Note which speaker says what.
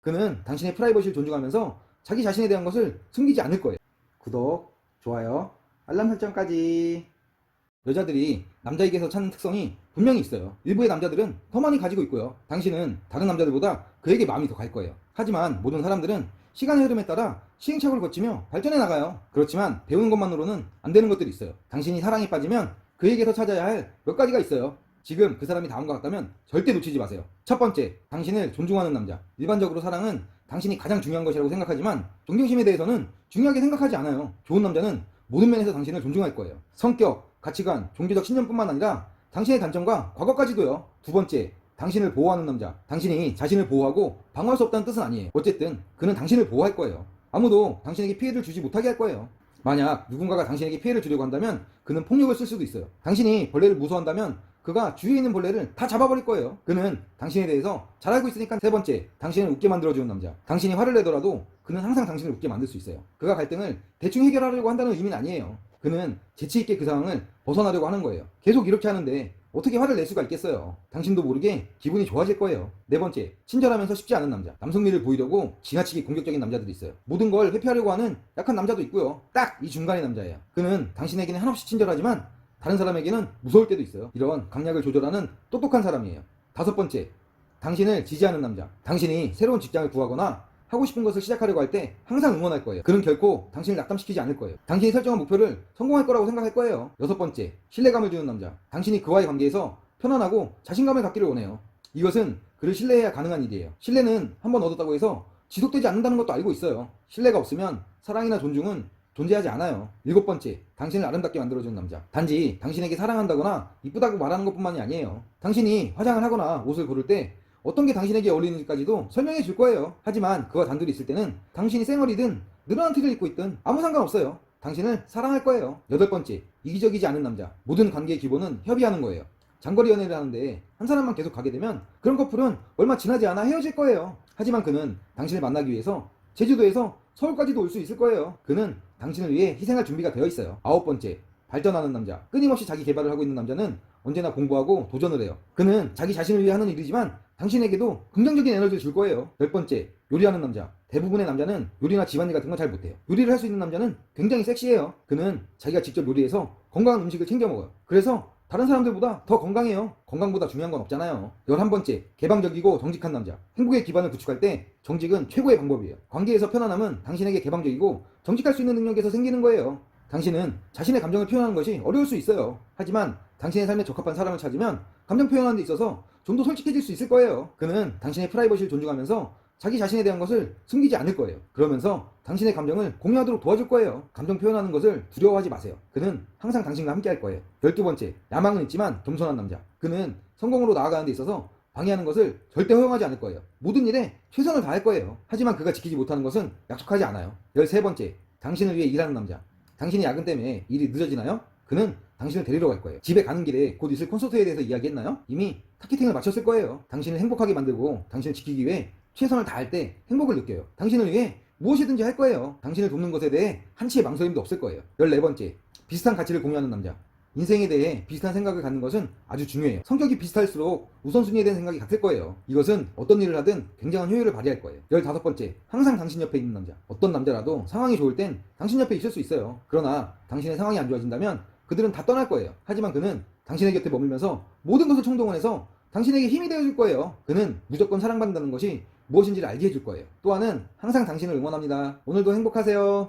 Speaker 1: 그는 당신의 프라이버시를 존중하면서 자기 자신에 대한 것을 숨기지 않을 거예요. 구독, 좋아요, 알람 설정까지. 여자들이 남자에게서 찾는 특성이 분명히 있어요. 일부의 남자들은 더 많이 가지고 있고요. 당신은 다른 남자들보다 그에게 마음이 더 갈 거예요. 하지만 모든 사람들은 시간의 흐름에 따라 시행착오를 거치며 발전해 나가요. 그렇지만 배우는 것만으로는 안 되는 것들이 있어요. 당신이 사랑에 빠지면 그에게서 찾아야 할 몇 가지가 있어요. 지금 그 사람이 다음과 같다면 절대 놓치지 마세요. 첫 번째, 당신을 존중하는 남자. 일반적으로 사랑은 당신이 가장 중요한 것이라고 생각하지만 존경심에 대해서는 중요하게 생각하지 않아요. 좋은 남자는 모든 면에서 당신을 존중할 거예요. 성격, 가치관, 종교적 신념뿐만 아니라 당신의 단점과 과거까지도요. 두 번째, 당신을 보호하는 남자. 당신이 자신을 보호하고 방어할 수 없다는 뜻은 아니에요. 어쨌든 그는 당신을 보호할 거예요. 아무도 당신에게 피해를 주지 못하게 할 거예요. 만약 누군가가 당신에게 피해를 주려고 한다면 그는 폭력을 쓸 수도 있어요. 당신이 벌레를 무서워한다면 그가 주위에 있는 벌레를 다 잡아버릴 거예요. 그는 당신에 대해서 잘 알고 있으니까 세 번째, 당신을 웃게 만들어주는 남자. 당신이 화를 내더라도 그는 항상 당신을 웃게 만들 수 있어요. 그가 갈등을 대충 해결하려고 한다는 의미는 아니에요. 그는 재치있게 그 상황을 벗어나려고 하는 거예요. 계속 이렇게 하는데 어떻게 화를 낼 수가 있겠어요? 당신도 모르게 기분이 좋아질 거예요. 네 번째, 친절하면서 쉽지 않은 남자. 남성미를 보이려고 지나치게 공격적인 남자들이 있어요. 모든 걸 회피하려고 하는 약한 남자도 있고요. 딱 이 중간의 남자예요. 그는 당신에게는 한없이 친절하지만 다른 사람에게는 무서울 때도 있어요. 이런 강약을 조절하는 똑똑한 사람이에요. 다섯 번째, 당신을 지지하는 남자. 당신이 새로운 직장을 구하거나 하고 싶은 것을 시작하려고 할 때 항상 응원할 거예요. 그는 결코 당신을 낙담시키지 않을 거예요. 당신이 설정한 목표를 성공할 거라고 생각할 거예요. 여섯 번째, 신뢰감을 주는 남자. 당신이 그와의 관계에서 편안하고 자신감을 갖기를 원해요. 이것은 그를 신뢰해야 가능한 일이에요. 신뢰는 한번 얻었다고 해서 지속되지 않는다는 것도 알고 있어요. 신뢰가 없으면 사랑이나 존중은 존재하지 않아요. 일곱 번째, 당신을 아름답게 만들어주는 남자. 단지 당신에게 사랑한다거나 이쁘다고 말하는 것뿐만이 아니에요. 당신이 화장을 하거나 옷을 고를 때 어떤 게 당신에게 어울리는지까지도 설명해 줄 거예요. 하지만 그와 단둘이 있을 때는 당신이 쌩얼이든 늘어난 티를 입고 있든 아무 상관없어요. 당신을 사랑할 거예요. 여덟 번째, 이기적이지 않은 남자. 모든 관계의 기본은 협의하는 거예요. 장거리 연애를 하는데 한 사람만 계속 가게 되면 그런 커플은 얼마 지나지 않아 헤어질 거예요. 하지만 그는 당신을 만나기 위해서 제주도에서 서울까지도 올 수 있을 거예요. 그는 당신을 위해 희생할 준비가 되어 있어요. 아홉 번째, 발전하는 남자. 끊임없이 자기 개발을 하고 있는 남자는 언제나 공부하고 도전을 해요. 그는 자기 자신을 위해 하는 일이지만 당신에게도 긍정적인 에너지를 줄 거예요. 열 번째, 요리하는 남자. 대부분의 남자는 요리나 집안일 같은 건 잘 못해요. 요리를 할 수 있는 남자는 굉장히 섹시해요. 그는 자기가 직접 요리해서 건강한 음식을 챙겨 먹어요. 그래서 다른 사람들보다 더 건강해요. 건강보다 중요한 건 없잖아요. 열한 번째, 개방적이고 정직한 남자. 행복의 기반을 구축할 때 정직은 최고의 방법이에요. 관계에서 편안함은 당신에게 개방적이고 정직할 수 있는 능력에서 생기는 거예요. 당신은 자신의 감정을 표현하는 것이 어려울 수 있어요. 하지만 당신의 삶에 적합한 사람을 찾으면 감정 표현하는 데 있어서 좀 더 솔직해질 수 있을 거예요. 그는 당신의 프라이버시를 존중하면서 자기 자신에 대한 것을 숨기지 않을 거예요. 그러면서 당신의 감정을 공유하도록 도와줄 거예요. 감정 표현하는 것을 두려워하지 마세요. 그는 항상 당신과 함께 할 거예요. 열두 번째, 야망은 있지만 겸손한 남자. 그는 성공으로 나아가는 데 있어서 방해하는 것을 절대 허용하지 않을 거예요. 모든 일에 최선을 다할 거예요. 하지만 그가 지키지 못하는 것은 약속하지 않아요. 열세 번째, 당신을 위해 일하는 남자. 당신이 야근 때문에 일이 늦어지나요? 그는 당신을 데리러 갈 거예요. 집에 가는 길에 곧 있을 콘서트에 대해서 이야기했나요? 이미 타겟팅을 마쳤을 거예요. 당신을 행복하게 만들고 당신을 지키기 위해 최선을 다할 때 행복을 느껴요. 당신을 위해 무엇이든지 할 거예요. 당신을 돕는 것에 대해 한치의 망설임도 없을 거예요. 14번째, 비슷한 가치를 공유하는 남자. 인생에 대해 비슷한 생각을 갖는 것은 아주 중요해요. 성격이 비슷할수록 우선순위에 대한 생각이 같을 거예요. 이것은 어떤 일을 하든 굉장한 효율을 발휘할 거예요. 15번째, 항상 당신 옆에 있는 남자. 어떤 남자라도 상황이 좋을 땐 당신 옆에 있을 수 있어요. 그러나 당신의 상황이 안 좋아진다면 그들은 다 떠날 거예요. 하지만 그는 당신의 곁에 머물면서 모든 것을 총동원해서 당신에게 힘이 되어줄 거예요. 그는 무조건 사랑받는다는 것이 무엇인지를 알게 해줄 거예요. 또한은 항상 당신을 응원합니다. 오늘도 행복하세요.